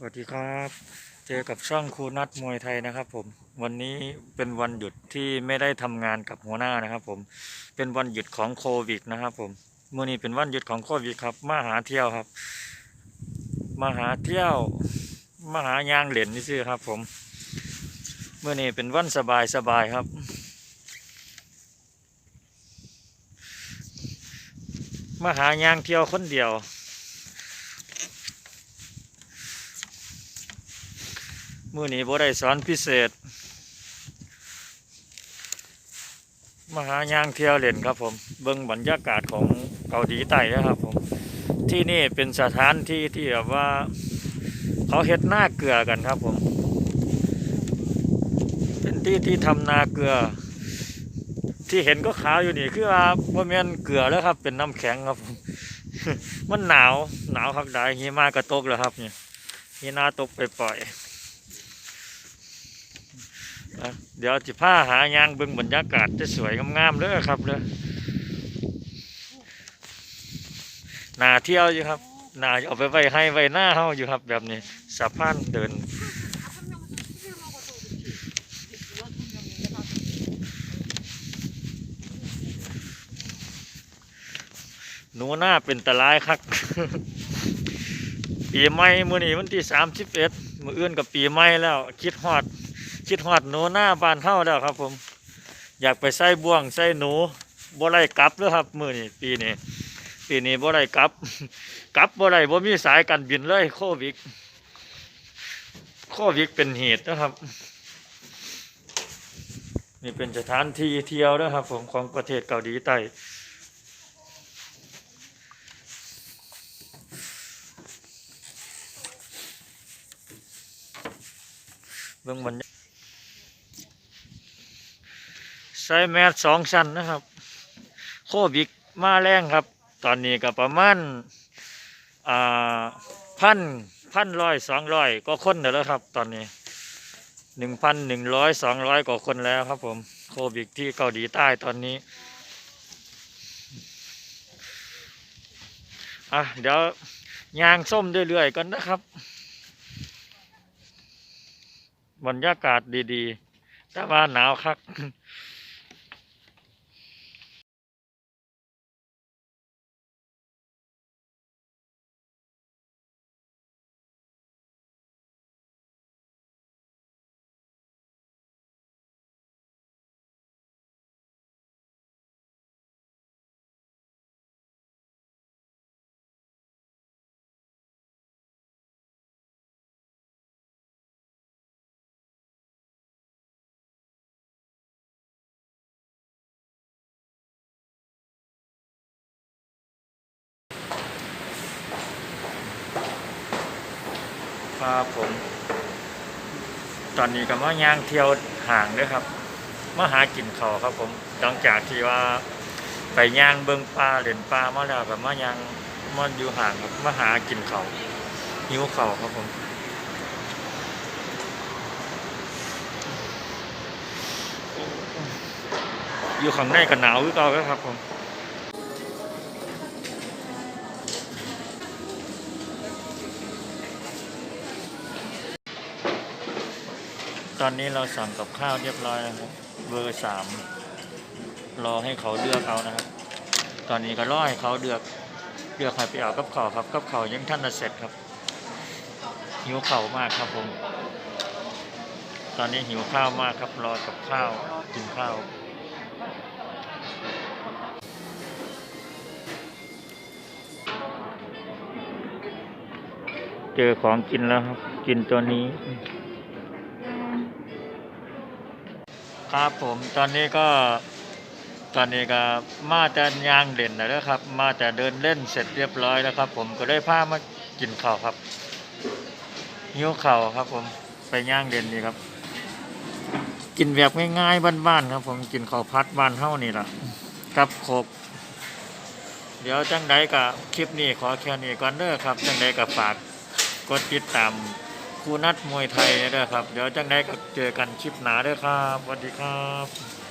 สวัสดีครับ เจอกับช่องครูนัดมวยไทยนะครับ ผม วันนี้เป็นวันหยุดที่ไม่ได้ทำงานกับหัวหน้านะครับ ผม เป็นวันหยุดของโควิดนะครับ ผมเมื่อนี้เป็นวันหยุดของโควิดครับ มาหาเที่ยวครับ มาหาเที่ยว มาหายางเหรียญนี่สิครับ ผม เมื่อนี้เป็นวันสบายสบายครับมาหายางเที่ยวคนเดียว มื่อนี้บ่ได้สอนพิเศษ มหายางเที่ยวเล่นครับผม เบิ่งบรรยากาศของเกาหลีใต้นะครับผม ที่นี่เป็นสถานที่ที่แบบว่า เขาเฮ็ดหน้าเกลือกันครับผม เป็นที่ที่ทำนาเกลือ ที่เห็นก็ขาวอยู่นี่คือว่าบ่แม่นเกลือแล้วครับ เป็นน้ำแข็งครับผมมันหนาวหนาวคักได้หิมะก็ตกแล้วครับเนี่ยหิมะตกไปปล่อย เดี๋ยวจิผ้าหายางเบิ่งบรรยากาศจะสวยงามๆเลยครับเลยนาเที่ยวอยู่ครับนาเอาไปไว้ให้ไว้หน้าเฮาอยู่ครับ แบบนี้สะพานเดินหนูหน้าเป็นตะลายคักปีใหม่มื้อนี้วันที่สามสิบเอ็ดมื้ออื่นกับปีใหม่แล้ว คิดฮอด คิดฮอดหนูหน้าบานเฮาแล้วครับ ผม อยากไปใส่บ่วงใส่หนูบ่ไลกลับเลยครับ มือนี้ปีนี้ปีนี้บ่ไลกลับ กลับบ่ไล่บ่มีสายการบินเลยโควิดโควิดเป็นเหตุนะครับ นี่เป็นสถานที่เที่ยวนะครับ ผมของประเทศเกาหลีใต้เบิ่งบรรยากาศ ใส่แมสสองชั้นนะครับ โควิดมาแรงครับ ตอนนี้ก็ประมาณอ่าพันพันร้อยสองร้อยก็คนแล้วครับ ตอนนี้หนึ่งพันหนึ่งร้อยสองร้อยกว่าคนแล้วครับผมโควิดที่เกาหลีใต้ตอนนี้อะเดี๋ยวยางส้มเรื่อยๆกันนะครับบรรยากาศดีๆ แต่ว่าหนาวคัก ครับผม ตอนนี้ก็มาย่างเที่ยวห่างด้วยครับมาหากินเขาครับผมหลังจากที่ว่าไปย่างเบิงปลาเล่นปลามาแล้วก็มาย่างมาอยู่ห่างครับมาหากินเขาหิวเขาครับผมอยู่ข้างในก็หนาวคือเก่าครับผม ตอนนี้เราสั่งกับข้าวเรียบร้อยแล้วครับเบอร์สามรอให้เขาเลือกเอานะครับ ตอนนี้ก็รอให้เขาเลือกเลือกใครไปเอากับเขาวครับกับเขาวยังท่านจะเสร็จครับ หิวเข่าวมากครับผม ตอนนี้หิวข้าวมากครับรอกับข้าวกินข้าวเจอของกินแล้วครับ กินตัวนี้ ครับผมตอนนี้ก็ตอนนี้ก็มาแต่ยางเล่นนะแล้วครับ มาแต่เดินเล่นเสร็จเรียบร้อยแล้วครับ ผมก็ได้พามากินข้าวครับหิ้วข้าวครับ ผมไปย่างเล่นนี่ครับ กินแบบง่ายๆบ้านๆครับ ผมกินข้าวพัดบ้านเท่านี่แหละกับขบเดี๋ยวจังใดกับคลิปนี้ขอแค่นี้ก่อนเด้อครับ จังใดกับฝากกดติดตาม ครูนัดมวยไทยเด้อครับ เดี๋ยวจังได้ก็เจอกันคลิปหนาเด้อครับสวัสดีครับ